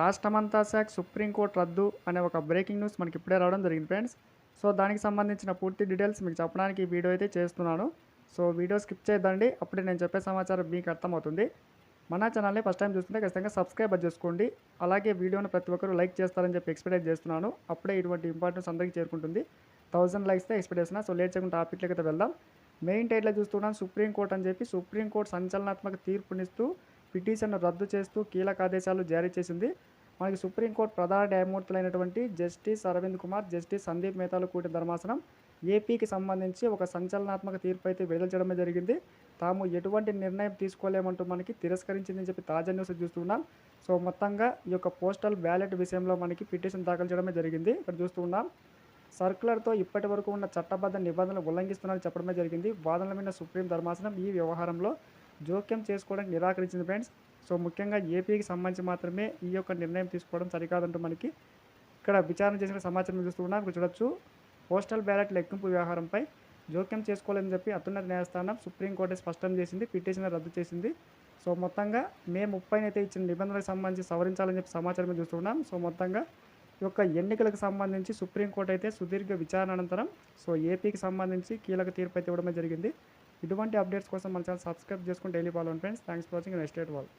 రాష్ట్రమంతా శాఖ సుప్రీంకోర్టు రద్దు అనే ఒక బ్రేకింగ్ న్యూస్ మనకి ఇప్పుడే రావడం జరిగింది ఫ్రెండ్స్. సో దానికి సంబంధించిన పూర్తి డీటెయిల్స్ మీకు చెప్పడానికి ఈ వీడియో అయితే చేస్తున్నాను. సో వీడియో స్కిప్ చేయదండి అప్పుడే నేను చెప్పే సమాచారం మీకు అర్థమవుతుంది. మన ఛానల్ని ఫస్ట్ టైం చూస్తుంటే ఖచ్చితంగా సబ్స్క్రైబ్ చేసుకోండి. అలాగే వీడియోని ప్రతి ఒక్కరు లైక్ చేస్తారని చెప్పి ఎక్స్పెక్ట్ చేస్తున్నాను. అప్పుడే ఇటువంటి ఇంపార్టెన్స్ అందరికీ చేరుకుంటుంది. థౌసండ్ లైక్స్తో ఎక్స్పెక్ట్ చేస్తున్నా. సో లేట్ చేయకుండా టాపిక్లకి అయితే వెళ్దాం. మెయిన్ టైట్లో చూస్తున్నాం సుప్రీంకోర్టు అని చెప్పి సుప్రీంకోర్టు సంచలనాత్మక తీర్పునిస్తూ పిటిషన్ను రద్దు చేస్తూ కీలక ఆదేశాలు జారీ చేసింది. మనకి సుప్రీంకోర్టు ప్రధాన న్యాయమూర్తులైనటువంటి జస్టిస్ అరవింద్ కుమార్ జస్టిస్ సందీప్ మేతాలు కూడిన ధర్మాసనం ఏపీకి సంబంధించి ఒక సంచలనాత్మక తీర్పు అయితే విడుదల చేయడమే జరిగింది. తాము ఎటువంటి నిర్ణయం తీసుకోలేమంటూ మనకి తిరస్కరించిందని చెప్పి తాజా న్యూస్ చూస్తున్నాం సో మొత్తంగా ఈ యొక్క పోస్టల్ బ్యాలెట్ విషయంలో మనకి పిటిషన్ దాఖలు చేయడమే జరిగింది. ఇక్కడ చూస్తున్నాం సర్కులర్తో ఇప్పటి వరకు ఉన్న చట్టబద్ధ నిబంధనలు ఉల్లంఘిస్తున్నారని చెప్పడమే జరిగింది. వాదనల మీద సుప్రీం ధర్మాసనం ఈ వ్యవహారంలో జోక్యం చేసుకోవడానికి నిరాకరించింది ఫ్రెండ్స్. సో ముఖ్యంగా ఏపీకి సంబంధించి మాత్రమే ఈ యొక్క నిర్ణయం తీసుకోవడం సరికాదంటూ మనకి ఇక్కడ విచారణ చేసిన సమాచారం చూస్తున్నాం. ఇక్కడ చూడొచ్చు. పోస్టల్ బ్యాలెట్ లెక్కింపు వ్యవహారంపై జోక్యం చేసుకోలేదని చెప్పి అత్యున్నత న్యాయస్థానం సుప్రీంకోర్టు స్పష్టం చేసింది పిటిషన్ రద్దు చేసింది. సో మొత్తంగా మే ముప్పైన అయితే ఇచ్చిన నిబంధనలకు సంబంధించి సవరించాలని చెప్పి సమాచారం చూస్తున్నాం. సో మొత్తంగా ఈ యొక్క ఎన్నికలకు సంబంధించి సుప్రీంకోర్టు అయితే సుదీర్ఘ విచారణ అనంతరం సో ఏపీకి సంబంధించి కీలక తీర్పు అయితే ఇవ్వడమే జరిగింది. ఇటువంటి అప్డేట్స్ కోసం మన ఛానల్ సబ్స్క్రైబ్ చేసుకుని daily follow friends. Thanks for watching next date వాళ్ళు